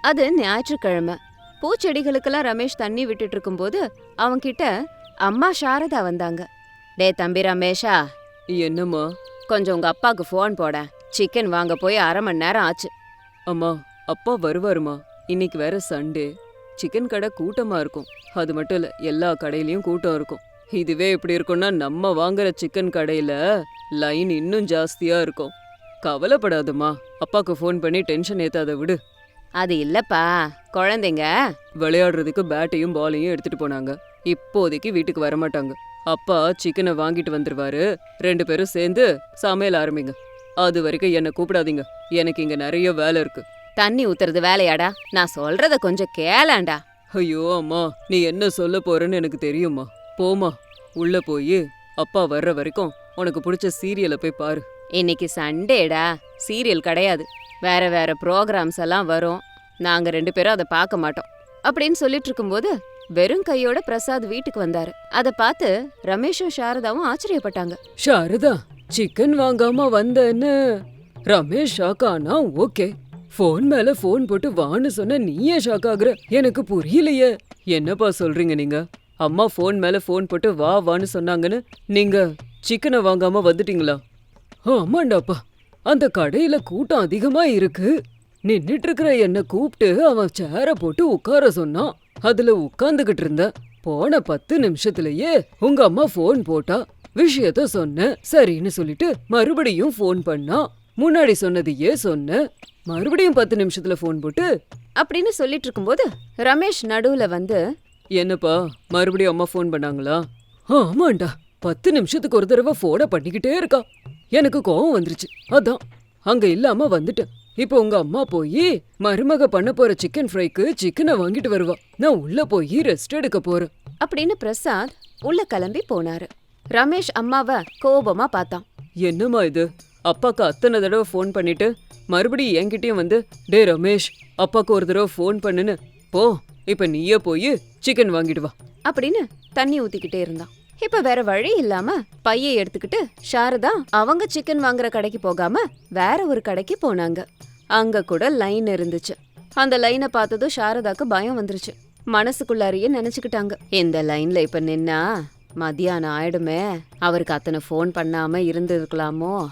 அது ஞாயிற்றுக்கிழமை. பூச்செடிகளுக்கெல்லாம் ரமேஷ் தண்ணி விட்டுட்டு இருக்கும்போது அவன்கிட்ட அம்மா சாரதா வந்தாங்க. டே தம்பி ரமேஷா. என்னம்மா? கொஞ்சம் உங்க அப்பாவுக்கு ஃபோன் போட. சிக்கன் வாங்க போய் அரை மணி நேரம் ஆச்சு. அம்மா அப்பா வருவாருமா. இன்னைக்கு வேற சண்டே. சிக்கன் கடை கூட்டமா இருக்கும். அது மட்டும் இல்ல எல்லா கடையிலயும் கூட்டம் இருக்கும். இதுவே இப்படி இருக்கும்னா நம்ம வாங்குற சிக்கன் கடையில லைன் இன்னும் ஜாஸ்தியா இருக்கும். கவலைப்படாதம்மா. அப்பாக்கு ஃபோன் பண்ணி டென்ஷன் ஏத்தாத விடு. அது இல்லப்பா குழந்தைங்க. விளையாடுறதுக்கு பேட்டையும் பாலையும் எடுத்துட்டு போனாங்க. இப்போதைக்கு வீட்டுக்கு வர மாட்டாங்க அப்பா சிக்கனை வாங்கிட்டு வந்துருவாரு. ரெண்டு பேரும் சேர்ந்து சமையல் ஆரம்பிங்க. அது வரைக்கும் என்னை கூப்பிடாதீங்க. எனக்கு இங்க நிறைய வேலை இருக்கு. தண்ணி ஊத்துறது வேலையாடா. நான் சொல்றத கொஞ்சம் கேளாண்டா. ஐயோ அம்மா நீ என்ன சொல்ல போறேன்னு எனக்கு தெரியுமா போமா உள்ள போய் அப்பா வர்ற வரைக்கும் உனக்கு பிடிச்ச சீரியலை போய் பாரு. இன்னைக்கு சண்டேடா. சீரியல் கிடையாது. வேற வேற ப்ரோக்ராம்ஸ் எல்லாம் வரும். நாங்க ரெண்டு பேரும் அதை பார்க்க மாட்டோம். அப்படின்னு சொல்லிட்டு இருக்கும்போது வெறும் கையோட பிரசாத் வீட்டுக்கு வந்தாரு. அதை பார்த்து ரமேஷும் சாரதாவும் ஆச்சரியப்பட்டாங்க. சாரதா சிக்கன் வாங்காம வந்தேன்னு. ரமேஷ் ஷாக் ஆனா ஓகே ஃபோன் மேல ஃபோன் போட்டு வான்னு சொன்ன நீயே ஷாக் ஆகுற. எனக்கு புரியலையே. என்னப்பா சொல்றீங்க நீங்க? அம்மா ஃபோன் மேல ஃபோன் போட்டு வா வான்னு சொன்னாங்கன்னு. நீங்க சிக்கனை வாங்காம வந்துட்டீங்களா? ஆமாண்டாப்பா. அந்த கடையில கூட்டம் அதிகமா இருக்கு. நின்னுட்டு இருக்கிற என்ன கூப்பிட்டு அவன் சேர போட்டு உட்கார சொன்னான் அதுல உட்கார்ந்துகிட்டு இருந்த போன பத்து நிமிஷத்துலயே உங்க அம்மா ஃபோன் போட்டா விஷயத்த சொன்ன சரின்னு சொல்லிட்டு மறுபடியும் ஃபோன் பண்ணா முன்னாடி சொன்னதையே சொன்ன மறுபடியும் பத்து நிமிஷத்துல ஃபோன் போட்டு அப்படின்னு சொல்லிட்டு இருக்கும்போது ரமேஷ் நடுவுல வந்து என்னப்பா மறுபடியும் அம்மா ஃபோன் பண்ணாங்களா? ஆமாண்டா பத்து நிமிஷத்துக்கு ஒரு தடவை ஃபோனை பண்ணிக்கிட்டே இருக்கா. எனக்கு கோவம் வந்துருச்சு. அதான் அங்க இல்லாம வந்துட்டேன். இப்போ உங்க அம்மா போய் மருமக பண்ண போற சிக்கன் ஃப்ரைக்கு சிக்கனை வாங்கிட்டு வருவா. நான் உள்ள போய் ரெஸ்ட் எடுக்க போறேன். அப்படின்னு பிரசாத் உள்ள கிளம்பி போனாரு. ரமேஷ் அம்மாவ கோபமா பார்த்தான். என்னம்மா இது? அப்பாக்கு அத்தனை தடவை ஃபோன் பண்ணிட்டு மறுபடியும் என்கிட்டயும் வந்து டே ரமேஷ் அப்பாக்கு ஒரு தடவை ஃபோன் பண்ணுன்னு. போ இப்ப நீயே போய் சிக்கன் வாங்கிட்டு வா. அப்படின்னு தண்ணி ஊத்திக்கிட்டே இருந்தான். இப்ப வேற வழி இல்லாம பையை எடுத்துக்கிட்டு சாரதா அவங்க சிக்கன் வாங்குற கடைக்கு போகாம வேற ஒரு கடைக்கு போனாங்க. அங்க கூட லைன் இருந்துச்சு. அந்த லைனை பார்த்ததும் சாரதாக்கு பயம் வந்துருச்சு. மனசுக்குள்ளாரியே நினைச்சுக்கிட்டாங்க. இந்த லைன்ல இப்ப நின்னா மதியானம் ஆயிடுமே. அவருக்கு அத்தனை ஃபோன் பண்ணாம இருந்திருக்கலாமோ?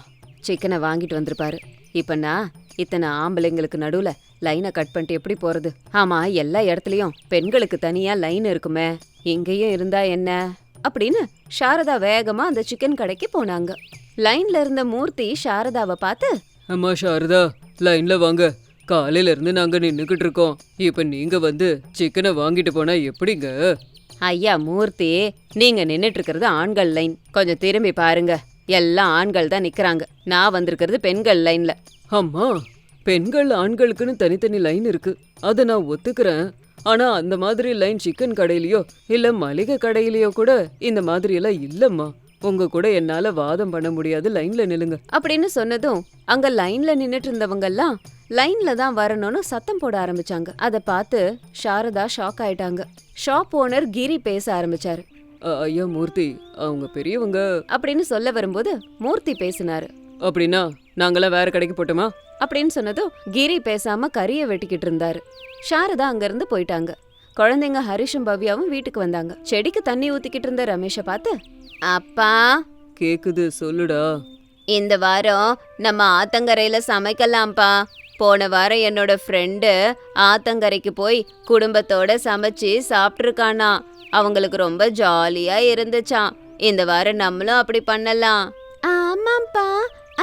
சிக்கனை வாங்கிட்டு வந்திருப்பாரு. இப்ப நான் இத்தனை ஆம்பளைங்களுக்கு நடுவுல லைனை கட் பண்ணிட்டு எப்படி போறது? ஆமா எல்லா இடத்துலயும் பெண்களுக்கு தனியா லைன் இருக்குமே. இங்கேயும் இருந்தா என்ன? அப்படின்னு சாரதா வேகமா அந்த சிக்கன் கடைக்கு போனாங்க. லைன்ல இருந்த மூர்த்தி சாரதாவை பார்த்து அம்மா சாரதா. லைன்ல வாங்க. காலையில இருந்து நாங்க நின்னுக்கிட்டு இருக்கோம். இப்ப நீங்க வந்து சிக்கனை வாங்கிட்டு போனா எப்படிங்க? ஐயா மூர்த்தி நீங்க நின்னுட்டு இருக்கிறது ஆண்கள் லைன் கொஞ்சம் திரும்பி பாருங்க. எல்லாம் ஆண்கள் தான் நிக்கறாங்க. நான் வந்திருக்கிறது பெண்கள் லைன்ல அம்மா பெண்கள் ஆண்களுக்குன்னு தனித்தனி லைன் இருக்கு. அதை நான் ஒத்துக்கிறேன். ஆனா அந்த மாதிரி லைன் சிக்கன் கடையிலயோ இல்ல மளிகை கடையிலயோ கூட இந்த மாதிரி எல்லாம் இல்லம்மா. உங்க கூட என்னால வாதம் பண்ண முடியாது. லைன்ல நில்லுங்க. அப்படின்னு சொன்னதும் அங்க லைன்ல நின்னுட்டு இருந்தவங்க எல்லாம் லைன்ல தான் வரணும்னு சத்தம் போட ஆரம்பிச்சாங்க. அத பார்த்து சாரதா ஷாக் ஆயிட்டாங்க. ஷாப் ஓனர் கிரி பேச ஆரம்பிச்சாரு. அ, ஐயா மூர்த்தி அவங்க பெரியவங்க. அப்படின்னு சொல்ல வரும்போது மூர்த்தி பேசினாரு. அப்படின்னா நாங்களாம் வேற கடைக்கு போட்டோமா? அப்படின்னு சொன்னதும் கிரி பேசாம கறிய வெட்டிக்கிட்டு இருந்தாரு. சாரதா அங்கிருந்து போயிட்டாங்க. குழந்தைங்க ஹரிஷும் பவ்யாவும் வீட்டுக்கு வந்தாங்க. செடிக்கு தண்ணி ஊத்திக்கிட்டு இருந்த ரமேஷ பார்த்து அப்பா. கேக்குது சொல்லுடா. இந்த வாரம் நம்ம ஆத்தங்கரையில சமைக்கலாம்ப்பா. போன வாரம் என்னோட ஃப்ரெண்டு ஆத்தங்கரைக்கு போய் குடும்பத்தோட சமைச்சு சாப்பிட்ருக்கானா அவங்களுக்கு ரொம்ப ஜாலியா இருந்துச்சாம். இந்த வாரம் நம்மளும் அப்படி பண்ணலாம். ஆமாப்பா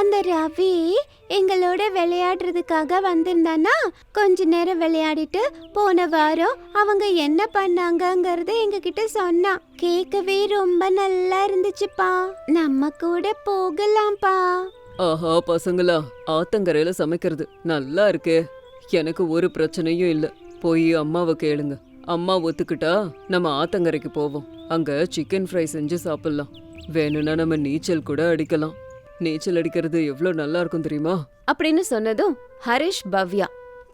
அந்த ரவி எங்களோட விளையாடுறதுக்காக வந்திருந்தானா கொஞ்ச நேரம் விளையாடிட்டு போன வாரம் அவங்க என்ன பண்ணாங்கங்கறத எங்ககிட்ட சொன்னான். கேட்கவே ரொம்ப நல்லா இருந்துச்சுப்பா. நம்ம கூட போகலாம்ப்பா. ஆஹா பசங்களா ஆத்தங்கரையில சமைக்கிறது நல்லா இருக்கே. எனக்கு ஒரு பிரச்சனையும் இல்ல. போய் அம்மாவை கேளுங்க. அம்மா ஒத்துக்கிட்டா நம்ம ஆத்தங்கரைக்கு போவோம். அங்க சிக்கன் ஃப்ரை செஞ்சு சாப்பிடலாம். வேணும்னா நம்ம நீச்சல் கூட அடிக்கலாம். நீச்சல் அடிக்கிறது எவ்வளவு நல்லா இருக்கும் தெரியுமா? அப்படின்னு சொன்னதும் ஹரிஷ் பவ்யா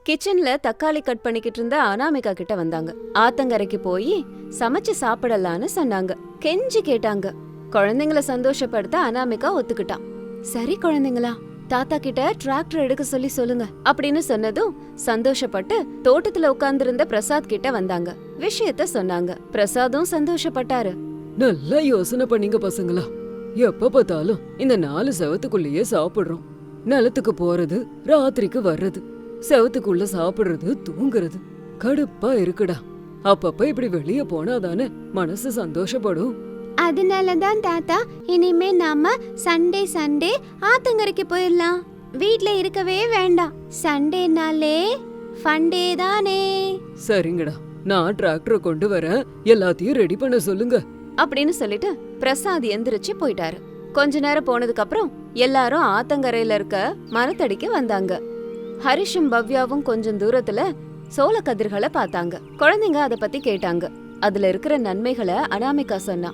கிச்சன்ல தக்காளி கட் பண்ணிக்கிட்டு இருந்த அனாமிகா கிட்ட வந்தாங்க. ஆத்தங்கரைக்கு போய் சமைச்சு சாப்பிடலான்னு சொன்னாங்க. கெஞ்சி கேட்டாங்க. குழந்தைங்கள சந்தோஷப்படுத்த அனாமிகா ஒத்துக்கிட்டான் சரி குழந்தைங்களா தாத்தா கிட்ட டிராக்டர் எடுக்க சொல்லி சொல்லுங்க அப்படின்னு சொன்னதும் சந்தோஷப்பட்டு தோட்டத்துல உட்கார்ந்திருந்த பிரசாத் கிட்ட வந்தாங்க. விஷயத்த சொன்னாங்க. பிரசாதும் சந்தோஷப்பட்டாரு. நல்லா யோசனை பண்ணீங்க பசங்களா. எப்ப பார்த்தாலும் இந்த நாலு செவத்துக்குள்ளேயே சாப்பிடுறோம். நிலத்துக்கு போறது ராத்திரிக்கு வர்றது செவத்துக்குள்ள சாப்பிடுறது தூங்குறது. கடுப்பா இருக்குடா. அப்பப்ப இப்படி வெளிய போனாதானே மனசு சந்தோஷப்படும். அதனால தான் தாத்தா இனிமே நாம சண்டே சண்டே ஆத்தங்கரைக்கு போயிடலாம். வீட்ல இருக்கவே வேண்டாம். சண்டேனாலே ஃபண்டே தானே. சரிங்கடா. நான் டிராக்டரை கொண்டு வரேன். எல்லாத்தையும் ரெடி பண்ண சொல்லுங்க. அப்படின்னு சொல்லிட்டு பிரசாத் எந்திரிச்சு போயிட்டாரு. கொஞ்ச நேரம் போனதுக்கு அப்புறம் எல்லாரும் ஆத்தங்கரையில இருக்க மரத்தடிக்கு வந்தாங்க. ஹரிஷும் பவ்யாவும் கொஞ்சம் தூரத்துல சோள கதிர்களை பார்த்தாங்க. குழந்தைங்க அத பத்தி கேட்டாங்க. அதுல இருக்கிற நன்மைகளை அனாமிகா சொன்னா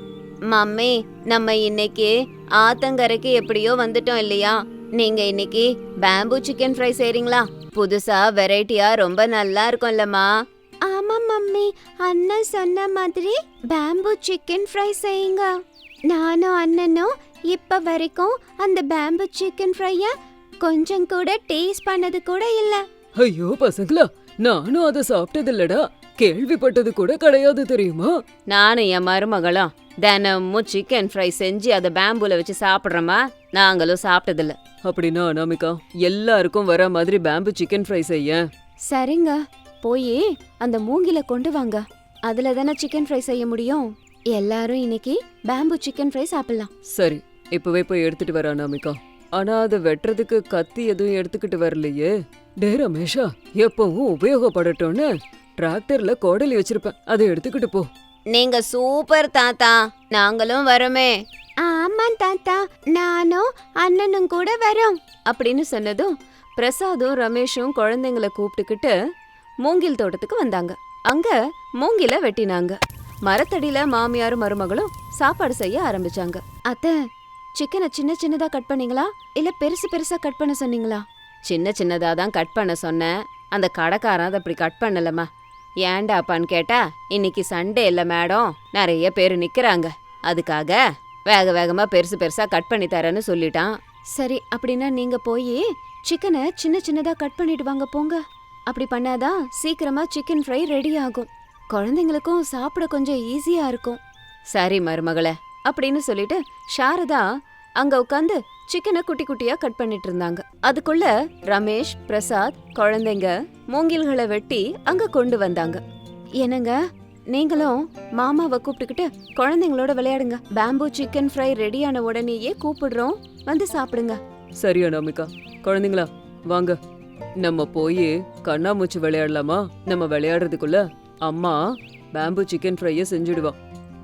மம்மி நம்ம இன்னைக்கு ஆத்தங்கரைக்கு எப்படியோ வந்துட்டோம் இல்லையா? நீங்க இன்னைக்கு பேம்பு சிக்கன் ஃப்ரை செய்றீங்களா? புதுசா வெரைட்டியா ரொம்ப நல்லா இருக்கும்லம்மா. ஆமா மம்மி அண்ணன் சொன்ன மாதிரி பேம்பு சிக்கன் ஃப்ரை செய்யுங்க. நானும் அண்ணனும் இப்ப வரைக்கும் அந்த பேம்பு சிக்கன் ஃப்ரைய கொஞ்சம் கூட டேஸ்ட் பண்ணது கூட இல்ல. ஐயோ பசங்களா நானும் அதை சாப்பிட்டது இல்லடா கேள்விப்பட்டது கூட கிடையாது தெரியுமா? நானும் என் மருமகளும் தினமும் சிக்கன் ஃப்ரை செஞ்சு அதை பேம்புல வச்சு சாப்பிட்றோமா? நாங்களும் சாப்பிட்டதில்ல. அப்படின்னா அனாமிகா எல்லாருக்கும் வர மாதிரி பேம்பு சிக்கன் ஃப்ரை செய்ய சரிங்க. போய் அந்த மூங்கில கொண்டு வாங்க. அதுல தானே சிக்கன் ஃப்ரை செய்ய முடியும். எல்லாரும் இன்னைக்கு பேம்பு சிக்கன் ஃப்ரை சாப்பிடலாம். சரி இப்பவே போய் எடுத்துட்டு வர அனாமிகா. ஆனா அதை வெட்டுறதுக்கு கத்தி எதுவும் எடுத்துக்கிட்டு வரலையே. டே ரமேஷா எப்பவும் உபயோகப்படட்டும்னு டிராக்டர்ல கோடலி வச்சிருப்பேன். அதை எடுத்துக்கிட்டு போ. நீங்க சூப்பர் தாத்தா. நாங்களும் வரோமே. ஆமா தாத்தா. நானும் அண்ணனும் கூட வரோம். அப்படின்னு சொன்னதும் பிரசாதும் ரமேஷும் குழந்தைங்கள கூப்பிட்டுக்கிட்டு மூங்கில் தோட்டத்துக்கு வந்தாங்க. அங்க மூங்கில வெட்டினாங்க. மரத்தடியில மாமியாரும் மருமகளும் சாப்பாடு செய்ய ஆரம்பிச்சாங்க. அத்த சிக்கனை சின்ன சின்னதா கட் பண்ணீங்களா? இல்ல பெருசு பெருசா கட் பண்ண சொன்னீங்களா? சின்ன சின்னதா தான் கட் பண்ண சொன்னேன். அந்த கடைக்காரன் அதை அப்படி கட் பண்ணலம்மா. ஏண்டாப்பான்னு கேட்டா இன்னைக்கு சண்டே இல்ல மேடம். நிறைய பேர் நிக்கிறாங்க. அதுக்காக வேக வேகமா பெருசு பெருசா கட் பண்ணி தரேன்னு சொல்லிட்டான். சரி அப்படின்னா நீங்க போய் சிக்கனை சின்ன சின்னதா கட் பண்ணிட்டு வாங்க போங்க. அப்படி பண்ணாதான் சீக்கிரமா சிக்கன் ஃப்ரை ரெடி ஆகும். குழந்தைங்களுக்கும் சாப்பிட கொஞ்சம் ஈஸியா இருக்கும். சரி மருமகளே அப்படின்னு சொல்லிட்டு சாரதா அங்க உட்காந்து சிக்கனை குட்டி குட்டியா கட் பண்ணிட்டு இருந்தாங்க. அதுக்குள்ள ரமேஷ் பிரசாத் குழந்தைங்க மூங்கில்களை வெட்டி அங்க கொண்டு வந்தாங்க. என்னங்க நீங்களும் மாமாவை கூப்பிட்டுக்கிட்டு குழந்தைங்களோட விளையாடுங்க. பேம்பூ சிக்கன் ஃப்ரை ரெடியான உடனேயே கூப்பிடுறோம். வந்து சாப்பிடுங்க. சரியா நமிகா குழந்தைங்களா வாங்க. நம்ம போய் கண்ணாமூச்சி விளையாடலாமா? நம்ம விளையாடுறதுக்குள்ள அம்மா பேம்பு சிக்கன் ஃப்ரைய செஞ்சுடுவா.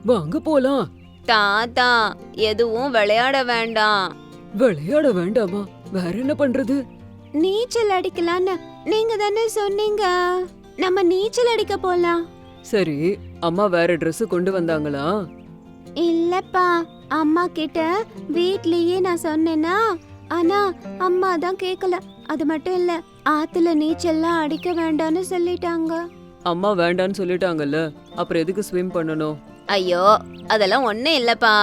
வாங்க போலாம். தாத்தா எதுவும் விளையாட வேண்டாம். விளையாட வேண்டாமா? வேற என்ன பண்றது? நீச்சல் அடிக்கலான்னு நீங்க தானே சொன்னீங்க. நம்ம நீச்சல் அடிக்க போலாம். சரி அம்மா வேற Dress கொண்டு வந்தாங்களா? இல்லப்பா அம்மா கிட்ட வீட்லயே நான் சொன்னேனா ஆனா அம்மா தான் கேக்கல. அது மட்டும் இல்ல ஆத்துல நீச்சல்லாம் அடிக்க வேண்டாம்னு சொல்லிட்டாங்க. அம்மா வேண்டான்னு சொல்லிட்டாங்கல்ல அப்புறம் எதுக்கு ஸ்விம் பண்ணணும்? ஐயோ அதெல்லாம் ஒண்ணே இல்லப்பா.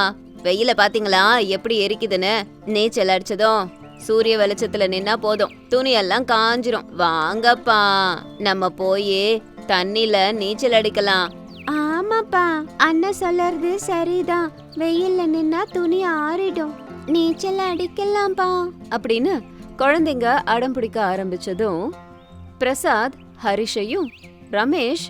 வெயில பாத்தீங்களா எப்படி எரிக்குதுன்னு? நீச்சல் அடிச்சதும் சூரிய வெளிச்சத்துல நின்னா போதும். துணியெல்லாம் காஞ்சிரும். வாங்கப்பா நம்ம போய் தண்ணில நீச்சல் அடிக்கலாம். ஆமாப்பா அண்ணன் சொல்லறது சரிதான். வெயில்ல நின்னா துணி ஆறிடும். நீச்சல் அடிக்கலாம்ப்பா. அப்படின்னு குழந்தைங்க அடம் பிடிக்க ஆரம்பிச்சதும் பிரசாத் ஹரிஷையும் ரமேஷ்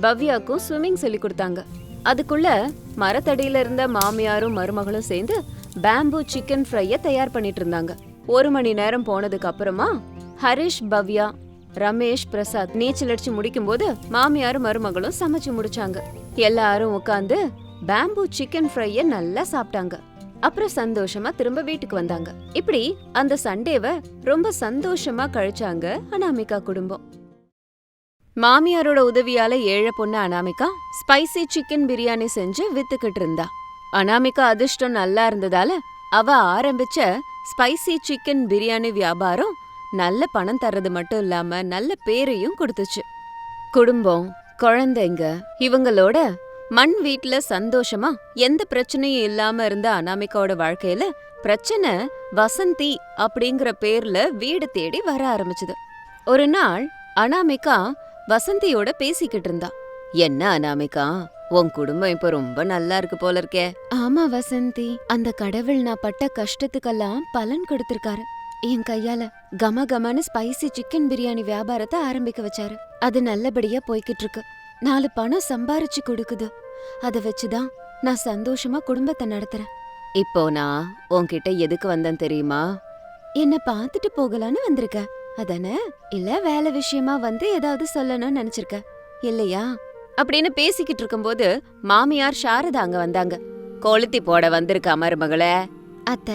பவ்யாக்கும் ஸ்விம்மிங் சொல்லி கொடுத்தாங்க. அதுக்குள்ள மரத்தடியில இருந்த மாமியாரும் மருமகளும் சேர்ந்து பேம்பூ சிக்கன் ஃப்ரைய தயார் பண்ணிட்டு இருந்தாங்க. ஒரு மணி நேரம் போனதுக்கு அப்புறமா ஹரிஷ் பவ்யா ரமேஷ் பிரசாத் நீச்சல் அடிச்சு முடிக்கும் போது மாமியாரும் மருமகளும் சமைச்சு முடிச்சாங்க. எல்லாரும் உட்காந்து பேம்பூ சிக்கன் ஃப்ரைய நல்லா சாப்பிட்டாங்க. அப்புறம் சந்தோஷமா திரும்ப வீட்டுக்கு வந்தாங்க. இப்படி அந்த சண்டேவை ரொம்ப சந்தோஷமா கழிச்சாங்க அனாமிகா குடும்பம். மாமியாரோட உதவியால ஏழை பொண்ணு அனாமிகா ஸ்பைசி சிக்கன் பிரியாணி செஞ்சு வித்துக்கிட்டு இருந்தா. அனாமிகா அதிர்ஷ்டம் நல்லா இருந்ததால அவ ஆரம்பிச்ச ஸ்பைசி சிக்கன் பிரியாணி வியாபாரம் நல்ல பணம் தர்றது மட்டும் இல்லாம நல்ல பேரையும் கொடுத்துச்சு. குடும்பம் குழந்தைங்க இவங்களோட மண் வீட்ல சந்தோஷமா எந்த பிரச்சனையும் இல்லாம இருந்த அனாமிகாவோட வாழ்க்கையில பிரச்சனை வசந்தி அப்படிங்கிற பேர்ல வீடு தேடி வர ஆரம்பிச்சது. ஒரு நாள் அனாமிகா வசந்தியோட பேசிக்கிட்டு இருந்தா. என்ன அனாமிகா உன் குடும்பம் இப்ப ரொம்ப நல்லா இருக்கு போல இருக்கே. ஆமா வசந்தி அந்த கடவுள் நான் பட்ட கஷ்டத்துக்கெல்லாம் பலன் கொடுத்திருக்காரு. என் கையால கம கமனு ஸ்பைசி சிக்கன் பிரியாணி வியாபாரத்தை ஆரம்பிக்க வச்சாரு. அது நல்லபடியா போய்கிட்டு இருக்கு. நாலு பணம் சம்பாரிச்சு கொடுக்குது. அத வச்சுதான் நான் சந்தோஷமா குடும்பத்தை நடத்துறேன். இப்போ நான் உன்கிட்ட எதுக்கு வந்தேன் தெரியுமா? என்ன பார்த்துட்டு போகலான்னு வந்திருக்க. அதானே? இல்ல வேலை விஷயமா வந்து ஏதாவது சொல்லணும்னு நினைச்சிருக்க. இல்லையா? அப்படின்னு பேசிக்கிட்டு இருக்கும்போது மாமியார் சாரதா அங்க வந்தாங்க. கொளுத்தி போட வந்திருக்கா மருமகளே? அத்த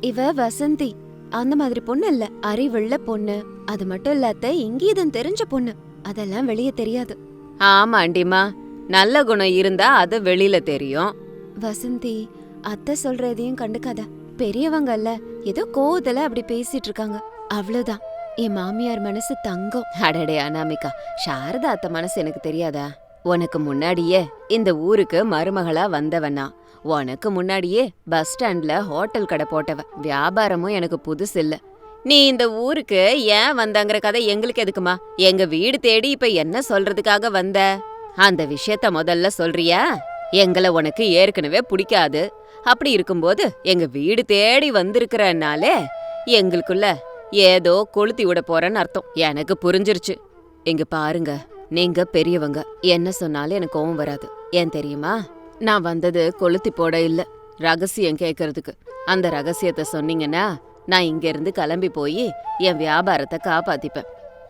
இவ வசந்தி. அந்த மாதிரி பொண்ணு இல்ல. அறிவுள்ள பொண்ணு. அது மட்டும் இல்ல அத்த இங்கீதம் தெரிஞ்ச பொண்ணு. அதெல்லாம் வெளியே தெரியாது. ஆமா ஆண்டிமா நல்ல குணம் இருந்தா அது வெளியில தெரியும். வசந்தி அத்தை சொல்றதையும் கண்டுக்காத. பெரியவங்கல்ல ஏதோ கோவத்துல அப்படி பேசிட்டு இருக்காங்க. அவ்வளவுதான். என் மாமியார் மனசு தங்கம். அடடே அனாமிகா. சாரதா அத்தை மனசு எனக்கு தெரியாதா? உனக்கு முன்னாடியே இந்த ஊருக்கு மருமகளா வந்தவனா? உனக்கு முன்னாடியே பஸ் ஸ்டாண்ட்ல ஹோட்டல் கடை போட்டவ. வியாபாரமும் எனக்கு புதுசு இல்ல. நீ இந்த ஊருக்கு ஏன் வந்தங்கிற கதை எங்களுக்கு எதுக்குமா? எங்க வீடு தேடி இப்ப என்ன சொல்றதுக்காக வந்த? அந்த விஷயத்த முதல்ல சொல்றியா? எங்களை உனக்கு ஏற்கனவே பிடிக்காது. அப்படி இருக்கும்போது எங்க வீடு தேடி வந்திருக்கிறனாலே எங்களுக்குள்ள ஏதோ கொளுத்தி விட போறேன்னு அர்த்தம். எனக்கு புரிஞ்சிருச்சு. இங்க பாருங்க நீங்க பெரியவங்க. என்ன சொன்னாலும் எனக்கு கோவம் வராது. ஏன் தெரியுமா? நான் வந்தது கொளுத்தி போட இல்ல. ரகசியம் கேட்கறதுக்கு அந்த ரகசியத்தை சொன்னீங்கன்னா நான் இங்க இருந்து கிளம்பி போய் என் வியாபாரத்தை காப்பாத்திப்பேன்.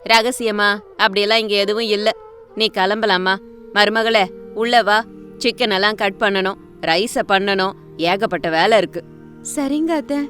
ரகசியமா? அப்படியெல்லாம் இங்க எதுவும் இல்லை. நீ கிளம்பலாமா? மருமகளே உள்ள வா. சிக்கன் எல்லாம் கட் பண்ணணும். ரைஸ பண்ணணும். ஏகப்பட்ட வேலை இருக்கு. சரிங்க அத்த.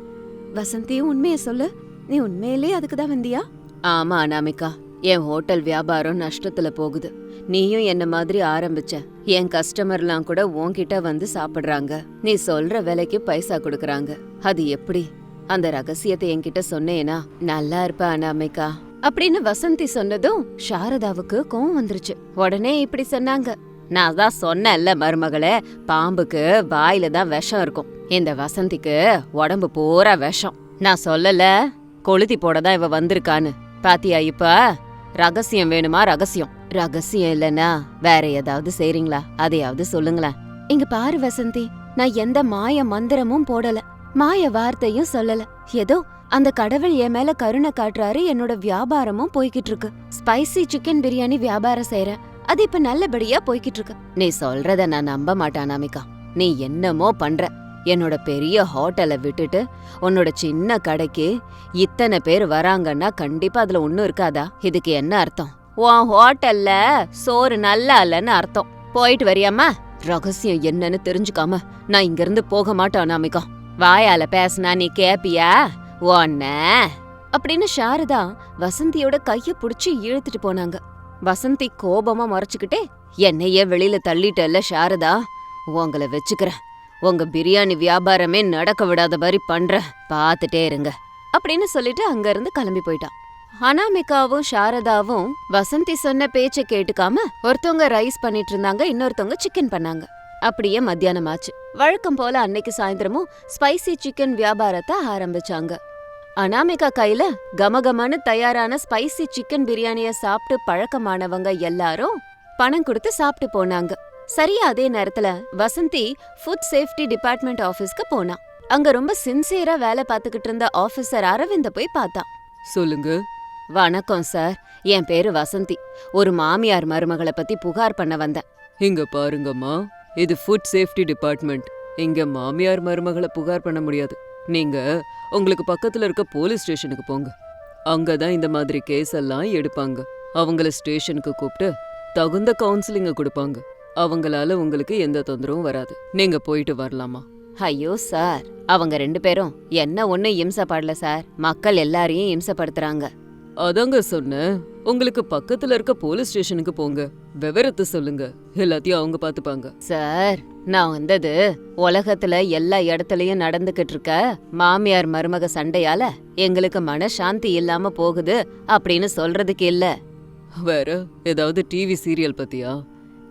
வசந்தி உண்மைய சொல்லு. நீ உண்மையிலேயே அதுக்கு தான் வந்தியா? ஆமா அனாமிகா. என் ஹோட்டல் வியாபாரம் நஷ்டத்துல போகுது. நீயும் என்ன மாதிரி ஆரம்பிச்ச? என் கஸ்டமர்லாம் கூட உன்கிட்ட வந்து சாப்பிடுறாங்க. நீ சொல்ற விலைக்கு பைசா கொடுக்கறாங்க. அது எப்படி? அந்த ரகசியத்தை என்கிட்ட சொன்னேனா? நல்லா இருப்ப அனாமிகா. அப்படின்னு வசந்தி சொன்னதும் சாரதாவுக்கு கோவம் வந்துருச்சு. உடனே இப்படி சொன்னாங்க. நான் தான் சொன்னேன்ல மருமகளே பாம்புக்கு வாயில தான் விஷம் இருக்கும். இந்த வசந்திக்கு உடம்பு பூரா விஷம். நான் சொல்லல கொளுத்தி போட தான் இவ வந்திருக்கான்னு. பாத்தியா இப்ப? ரகசியம் வேணுமா ரகசியம்? ரகசியம் இல்லனா வேற ஏதாவது செய்றீங்களா? அதையாவது சொல்லுங்களேன். இங்க பாரு வசந்தி நான் எந்த மாய மந்திரமும் போடல. மாய வார்த்தையும் சொல்லல. ஏதோ அந்த கடவுள் என் மேல கருணை காட்டுறாரு என்னோட வியாபாரமும் போய்கிட்டு இருக்கு ஸ்பைசி சிக்கன் பிரியாணி வியாபாரம் செய்யறேன் அது இப்ப நல்லபடியா போய்கிட்டு இருக்கு நீ சொல்றத நான் நம்ப மாட்டேன் அனாமிகா. நீ என்னமோ பண்ற. என்னோட பெரிய ஹோட்டலை விட்டுட்டு உன்னோட சின்ன கடைக்கு இத்தனை பேர் வராங்கன்னா கண்டிப்பா அதுல ஒண்ணும் இருக்காதா? இதுக்கு என்ன அர்த்தம்? உன் ஹோட்டல்ல சோறு நல்லா இல்லைன்னு அர்த்தம். போயிட்டு வரியாமா ரகசியம் என்னன்னு தெரிஞ்சுக்காம நான் இங்க இருந்து போக மாட்டேன் அனாமிகா. வாயால பேசினா நீ கேப்பியா? ஒன்ன அப்படின்னு சாரதா வசந்தியோட கைய புடிச்சு இழுத்துட்டு போனாங்க. வசந்தி கோபமா மறைச்சுக்கிட்டே என்னையே வெளியில தள்ளிட்டல்ல சாரதா? உங்களை வச்சுக்கிறேன். உங்க பிரியாணி வியாபாரமே நடக்க விடாத மாதிரி பண்ற. பாத்துட்டே இருங்க. அப்படின்னு சொல்லிட்டு அங்க இருந்து கிளம்பி போயிட்டான். அனாமிகாவும் சாரதாவும் வசந்தி சொன்ன பேச்ச கேட்டுக்காம ஒருத்தவங்க ரைஸ் பண்ணிட்டு இருந்தாங்க இன்னொருத்தவங்க சிக்கன் பண்ணாங்க. அப்படியே மத்தியானம் ஆச்சு வழக்கம் போல அன்னைக்கு சாயந்தரமும் ஸ்பைசி சிக்கன் வியாபாரத்தை ஆரம்பிச்சாங்க. அனாமிகா கையில கமகமன்னு தயாரான ஸ்பைசி சிக்கன் பிரியாணிய சாப்பிட்டு பழக்கமானவங்க எல்லாரும் பணம் கொடுத்து சாப்பிட்டு போனாங்க. சரியா அதே நேரத்துல வசந்தி ஃபுட் சேஃப்டி டிபார்ட்மெண்ட் ஆபீஸ்க்கு போனா. அங்க ரொம்ப சின்சியரா வேலை பார்த்துக்கிட்டு இருந்த ஆபீசர் அரவிந்த போய் பார்த்தான். சொல்லுங்க. வணக்கம் சார் என் பேரு வசந்தி. ஒரு மாமியார் மருமகளை பத்தி புகார் பண்ண வந்தேன். இங்க பாருங்கம்மா. இது ஃபுட் சேஃப்டி டிபார்ட்மெண்ட் இங்க மாமியார் மருமகளை புகார் பண்ண முடியாது. நீங்க உங்களுக்கு பக்கத்துல இருக்க போலீஸ் ஸ்டேஷனுக்கு போங்க. அங்கதான் இந்த மாதிரி கேஸ் எல்லாம் எடுப்பாங்க. அவங்கள ஸ்டேஷனுக்கு கூப்பிட்டு தகுந்த கவுன்சிலிங்க கொடுப்பாங்க. அவங்களால உங்களுக்கு எந்த தொந்தரவும் வராது. நீங்க போயிட்டு வரலாமா? ஐயோ சார். அவங்க ரெண்டு பேரும் என்ன ஒன்றும் இம்சப்படல சார். மக்கள் எல்லாரையும் இம்சப்படுத்துறாங்க. அதாங்க சொன்னேன். உங்களுக்கு பக்கத்துல இருக்க போலீஸ் ஸ்டேஷனுக்கு போங்க. விவரத்தை சொல்லுங்க. எல்லாத்தையும் அவங்க பாத்துப்பாங்க. சார் நான் வந்தது உலகத்துல எல்லா இடத்துலயும் நடந்துகிட்டு இருக்க மாமியார் மருமக சண்டையால எங்களுக்கு மனசாந்தி இல்லாம போகுது அப்படின்னு சொல்றதுக்கு இல்ல. வேற ஏதாவது டிவி சீரியல் பத்தியா?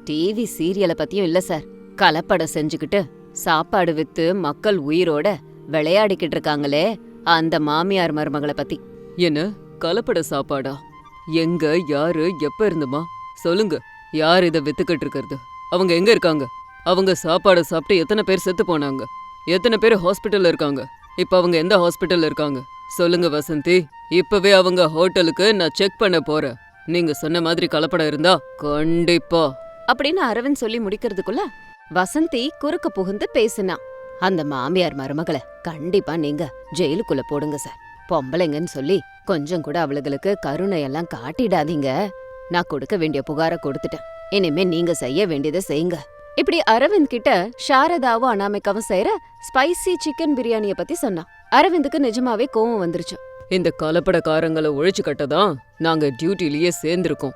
டிவி சீரியலை பத்தியும் இல்ல சார். கலப்படம் செஞ்சுக்கிட்டு சாப்பாடு வித்து மக்கள் உயிரோட விளையாடிக்கிட்டு இருக்காங்களே அந்த மாமியார் மருமகளை பத்தி. என்ன? கலப்பட சாப்பாடா? எங்க யாரு எப்ப இருந்துமா? சொல்லுங்க. யார் இதை வித்துக்கிட்டு இருக்கிறது? அவங்க எங்க இருக்காங்க? அவங்க சாப்பாடை சாப்பிட்டு எத்தனை பேர் செத்து போனாங்க? எத்தனை பேர் ஹாஸ்பிட்டல்ல இருக்காங்க? இப்ப அவங்க எந்த ஹாஸ்பிட்டல்ல இருக்காங்க? சொல்லுங்க வசந்தி. இப்பவே அவங்க ஹோட்டலுக்கு நான் செக் பண்ண போறேன். நீங்க சொன்ன மாதிரி கலப்படம் இருந்தா கண்டிப்பா. அப்படின்னு அரவிந்த் சொல்லி முடிக்கிறதுக்குள்ள வசந்தி குறுக்க புகுந்து பேசினா. அந்த மாமியார் மருமகளை கண்டிப்பா நீங்க ஜெயிலுக்குள்ள போடுங்க சார். பொம்பளைங்கன்னு சொல்லி கொஞ்சம் கூட அவளுகளுக்கு கருணை எல்லாம் காட்டிடாதீங்க. நான் கொடுக்க வேண்டிய புகார கொடுத்துட்டேன். இனிமே நீங்க செய்ய வேண்டியதை செய்யுங்க. இப்படி அரவிந்த் கிட்ட சாரதாவும் அனாமிகாவும் செய்யற ஸ்பைசி சிக்கன் பிரியாணிய பத்தி சொன்னான். அரவிந்துக்கு நிஜமாவே கோவம் வந்துருச்சு. இந்த கலப்படக்காரங்களை ஒழிச்சு கட்டதான் நாங்க டியூட்டிலேயே சேர்ந்திருக்கோம்.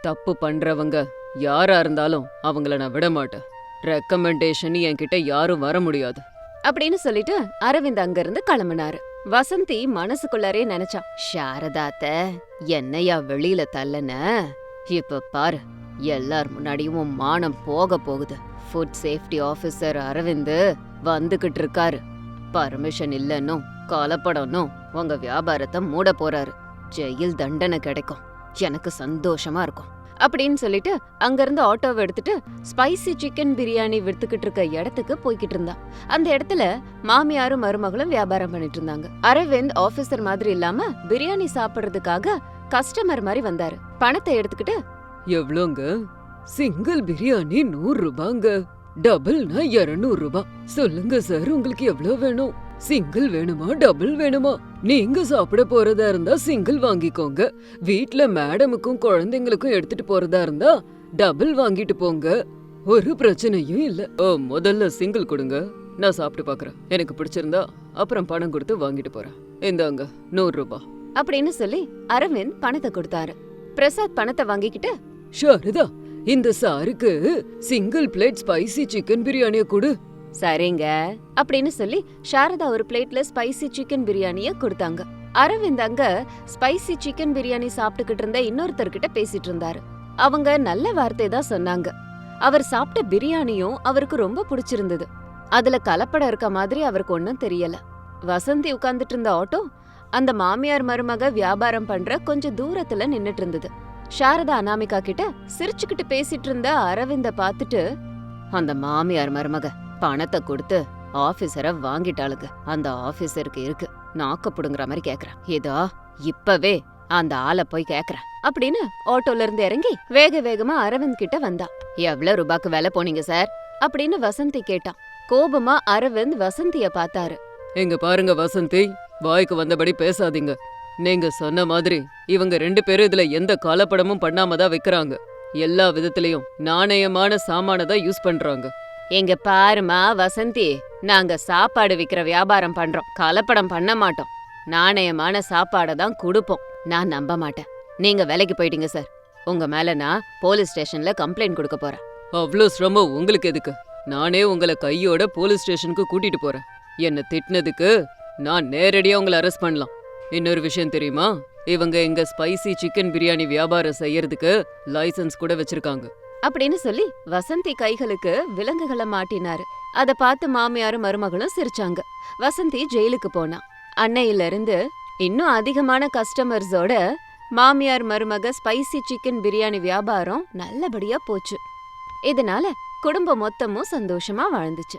தப்பு பண்றவங்க யாரா இருந்தாலும் அவங்கள நான் விட மாட்டேன். ரெக்கமெண்டேஷன் என்கிட்ட யாரும் வர முடியாது. அப்படின்னு சொல்லிட்டு அரவிந்த் அங்கிருந்து கிளம்புனாரு. வசந்தி மனசுக்குள்ளாரே நினைச்சா சாரதாத்த என்னையா வெளியில தள்ளன? இப்ப பாரு எல்லார் முன்னாடியும் மானம் போக போகுது. ஃபுட் சேஃப்டி ஆபீசர் அரவிந்த் வந்துகிட்டு இருக்காரு. பர்மிஷன் இல்லன்னும் கொலப்படணும் உங்க வியாபாரத்தை மூட போறாரு. ஜெயில் தண்டனை கிடைக்கும். எனக்கு சந்தோஷமா இருக்கும். அப்படின்னு சொல்லிட்டு அங்கிருந்து ஆட்டோவை எடுத்துட்டு ஸ்பைசி சிக்கன் பிரியாணி வித்துக்கிட்டு இருக்க இடத்துக்கு போய்கிட்டு இருந்தா அந்த இடத்துல மாமியாரும் மருமகளும் வியாபாரம் பண்ணிட்டு இருந்தாங்க. அரவிந்த் ஆபீசர் மாதிரி இல்லாம பிரியாணி சாப்பிடுறதுக்காக கஸ்டமர் மாதிரி வந்தாரு. பணத்தை எடுத்துக்கிட்டு எவ்வளோங்க? சிங்கிள் பிரியாணி நூறு ரூபாங்க. டபுள்னா இருநூறு ரூபாய் சொல்லுங்க சார் உங்களுக்கு எவ்வளோ வேணும்? சிங்கிள் வேணுமா? டபுள் வேணுமா? நீங்க சாப்பிட போறதா இருந்தா சிங்கிள் வாங்கிக்கோங்க. வீட்ல மேடமுக்கும் குழந்தைங்களுக்கும் எடுத்துட்டு போறதா இருந்தா டபுள் வாங்கிட்டு போங்க. ஒரு பிரச்சனையும் இல்ல. ஓ முதல்ல சிங்கிள் கொடுங்க. நான் சாப்பிட்டு பார்க்கறேன் எனக்கு பிடிச்சிருந்தா அப்புறம் பணம் கொடுத்து வாங்கிட்டு போறேன். இந்தாங்க நூறு ரூபாய் அப்படின்னு சொல்லி அரவிந்த் பணத்தை கொடுத்தாரு. பிரசாத் பணத்தை வாங்கிக்கிட்டு ஷாரதா இந்த சாருக்கு சிங்கிள் பிளேட் ஸ்பைசி சிக்கன் பிரியாணிய கொடு. சரிங்க அப்படின்னு சொல்லி சாரதா ஒரு பிளேட்ல ஸ்பைசி சிக்கன் பிரியாணிய கொடுத்தாங்க. அரவிந்த் அங்க ஸ்பைசி சிக்கன் பிரியாணி சாப்பிட்டுக்கிட்டு இருந்த இன்னொருத்தர்கிட்ட பேசிட்டு இருந்தாரு. அவங்க நல்ல வார்த்தை தான் சொன்னாங்க. அவர் சாப்பிட்ட பிரியாணியும் அவருக்கு ரொம்ப பிடிச்சிருந்தது. அதுல கலப்படம் இருக்க மாதிரி அவருக்கு ஒன்னும் தெரியல. வசந்தி உட்கார்ந்துட்டு இருந்த ஆட்டோ அந்த மாமியார் மருமக வியாபாரம் பண்ற கொஞ்சம் தூரத்துல நின்னுட்டு இருந்தது. சாரதா அனாமிகா கிட்ட சிரிச்சுக்கிட்டு பேசிட்டு இருந்த அரவிந்த பாத்துட்டு அந்த மாமியார் மருமக பணத்தை கொடுத்து ஆபீசரை வாங்கிட்டாளுங்க அந்த ஆபீசருக்கு இருக்கு. நாக்க புடுங்குற மாதிரி கேக்குறேன். இதோ இப்பவே அந்த ஆளை போய் கேக்குறேன். அப்படின்னு ஆட்டோல இருந்து இறங்கி வேக வேகமா அரவிந்த் கிட்ட வந்தா. எவ்வளவு ரூபாய்க்கு வேலை போனீங்க சார்? அப்படின்னு வசந்தி கேட்டான். கோபமா அரவிந்த் வசந்திய பார்த்தாரு. எங்க பாருங்க வசந்தி. வாய்க்கு வந்தபடி பேசாதீங்க. நீங்க சொன்ன மாதிரி இவங்க ரெண்டு பேரும் இதுல எந்த கலப்படமும் பண்ணாம தான் வைக்கிறாங்க. எல்லா விதத்திலையும் நாணயமான சாமான தான் யூஸ் பண்றாங்க. எங்க பாருமா வசந்தி நாங்க சாப்பாடு விக்கிற வியாபாரம் பண்றோம். கலப்படம் பண்ண மாட்டோம். நாணயமான சாப்பாடை தான் கொடுப்போம். நான் நம்ப மாட்டேன். நீங்க வேலைக்கு போயிட்டீங்க சார். உங்க மேல நான் போலீஸ் ஸ்டேஷன்ல கம்ப்ளைண்ட் கொடுக்க போறேன். அவ்வளோ சிரமம் உங்களுக்கு எதுக்கு? நானே உங்களை கையோட போலீஸ் ஸ்டேஷனுக்கு கூட்டிட்டு போறேன். என்ன திட்டினதுக்கு நான் நேரடியா உங்களை அரெஸ்ட் பண்ணலாம். இன்னொரு விஷயம் தெரியுமா? இவங்க எங்க ஸ்பைசி சிக்கன் பிரியாணி வியாபாரம் செய்யறதுக்கு லைசன்ஸ் கூட வச்சிருக்காங்க. அப்படின்னு சொல்லி வசந்தி கைகளுக்கு விலங்குகளை மாட்டினாரு. அத பார்த்து மாமியாரும் மருமகளும் சிரிச்சாங்க. வசந்தி ஜெயிலுக்கு போனா. அன்னையில இருந்து இன்னும் அதிகமான கஸ்டமர்ஸோட மாமியார் மருமக ஸ்பைசி சிக்கன் பிரியாணி வியாபாரம் நல்லபடியா போச்சு. இதனால குடும்பம் மொத்தமும் சந்தோஷமா வாழ்ந்துச்சு.